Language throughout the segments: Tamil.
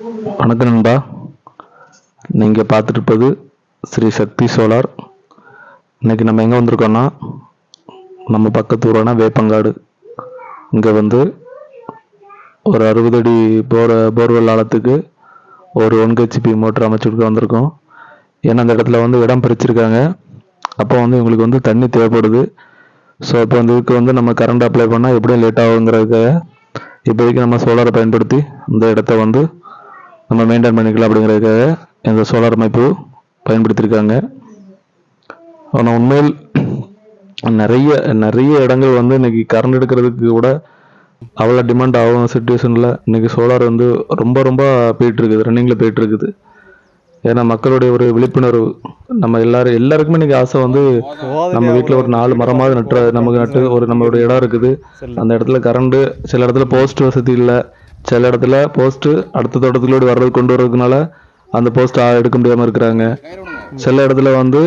வணக்கம் நண்பா. நீங்கள் பார்த்துட்டு ஸ்ரீ சக்தி சோலார். இன்னைக்கு நம்ம எங்கே வந்திருக்கோன்னா நம்ம பக்கத்து ஊரான வேப்பங்காடு. இங்கே வந்து ஒரு அறுபது அடி போர் போர்வெல் ஆழத்துக்கு ஒரு ஒன் ஹெச்பி மோட்டர் அமைச்சுட்டு வந்திருக்கோம். ஏன்னா அந்த இடத்துல வந்து இடம் பிரிச்சிருக்காங்க. அப்போ வந்து இவங்களுக்கு வந்து தண்ணி தேவைப்படுது. ஸோ இப்போ வந்து இதுக்கு வந்து நம்ம கரண்ட் அப்ளை பண்ணால் எப்படியும் லேட் ஆகுங்கிறதுக்காக இப்போதைக்கு நம்ம சோலாரை பயன்படுத்தி இந்த இடத்த வந்து நம்ம மெயின்டைன் பண்ணிக்கலாம் அப்படிங்கிறதுக்காக இந்த சோலார் அமைப்பு பயன்படுத்தியிருக்காங்க. ஆனால் உண்மையில் நிறைய நிறைய இடங்கள் வந்து இன்னைக்கு கரண்ட் எடுக்கிறதுக்கு கூட அவ்வளோ டிமாண்ட் ஆகும் சுச்சுவேஷனில் இன்னைக்கு சோலார் வந்து ரொம்ப ரொம்ப போயிட்டுருக்குது ரன்னிங்கில் போயிட்டுருக்குது. ஏன்னா மக்களுடைய ஒரு விழிப்புணர்வு நம்ம எல்லாரும் எல்லாருக்குமே இன்னைக்கு ஆசை வந்து நம்ம வீட்டில் ஒரு நாலு மரமாவது நட்டு நமக்கு நட்டு ஒரு நம்மளுடைய இடம் இருக்குது. அந்த இடத்துல கரண்ட்டு சில இடத்துல போஸ்ட் வசதி இல்லை. சில இடத்துல போஸ்ட்டு அடுத்த தோட்டத்துக்குள்ளோடு வர்றது கொண்டு வர்றதுனால அந்த போஸ்ட் எடுக்க முடியாமல் இருக்கிறாங்க. சில இடத்துல வந்து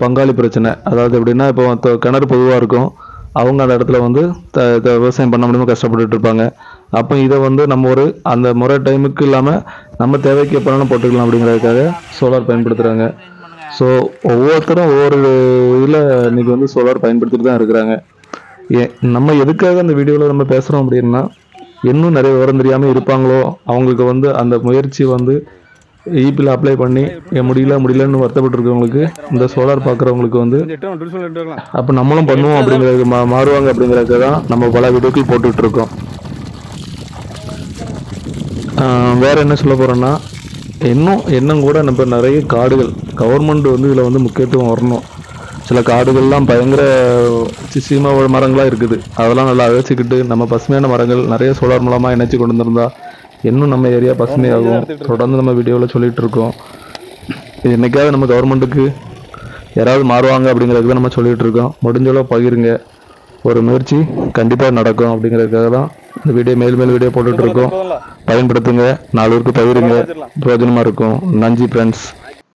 பங்காளி பிரச்சனை. அதாவது எப்படின்னா இப்போ கிணறு பொதுவாக இருக்கும். அவங்க அந்த இடத்துல வந்து த த- விவசாயம் பண்ண முடியாமல் கஷ்டப்பட்டுட்டு இருப்பாங்க. அப்போ இதை வந்து நம்ம ஒரு அந்த முறை டைமுக்கு இல்லாமல் நம்ம தேவைக்கு எப்போனாலும் போட்டுக்கலாம் அப்படிங்கிறதுக்காக சோலார் பயன்படுத்துகிறாங்க ஸோ ஒவ்வொருத்தரும் ஒவ்வொரு இதில் இன்னைக்கு வந்து சோலார் பயன்படுத்திட்டு தான் இருக்கிறாங்க. ஏ நம்ம எதுக்காக அந்த வீடியோவில் நம்ம பேசுகிறோம் அப்படின்னா இன்னும் நிறைய விவரம் தெரியாமல் இருப்பாங்களோ? அவங்களுக்கு வந்து அந்த முயற்சி வந்து ஈபியில் அப்ளை பண்ணி "ஏன் முடியல முடியலன்னு வருத்தப்பட்டு இருக்கவங்களுக்கு இந்த சோலார் பார்க்குறவங்களுக்கு வந்து அப்போ நம்மளும் பண்ணுவோம் அப்படிங்கிறது மா மாறுவாங்க அப்படிங்கிறதுக்கு தான் நம்ம பல வீடியோக்கள் போட்டுட்ருக்கோம். வேறு என்ன சொல்ல போகிறோன்னா இன்னும் இன்னும் கூட நம்ம நிறைய காடுகள் கவர்மெண்ட் வந்து இதில் வந்து முக்கியத்துவம் வரணும். சில காடுகள்லாம் பயங்கர சீம மரங்களாக இருக்குது. அதெல்லாம் நல்லா அழைச்சிக்கிட்டு நம்ம பசுமையான மரங்கள் நிறைய சோலார் மூலமாக இணைச்சி கொண்டு வந்திருந்தா இன்னும் நம்ம ஏரியா பசுமையாகும். தொடர்ந்து நம்ம வீடியோவில் சொல்லிட்டு இருக்கோம். இது என்னைக்காவது நம்ம கவர்மெண்ட்டுக்கு யாராவது மாறுவாங்க அப்படிங்கிறதுக்கு தான் நம்ம சொல்லிட்டு இருக்கோம். முடிஞ்சளவு பகிருங்க. ஒரு முயற்சி கண்டிப்பாக நடக்கும் அப்படிங்கிறதுக்காக தான் இந்த வீடியோ மேல் மேல் வீடியோ போட்டுட்டு இருக்கோம். பயன்படுத்துங்க. நாலு பேருக்கு பகிருங்க. பிரயோஜனமாக இருக்கும். நன்றி ஃப்ரெண்ட்ஸ்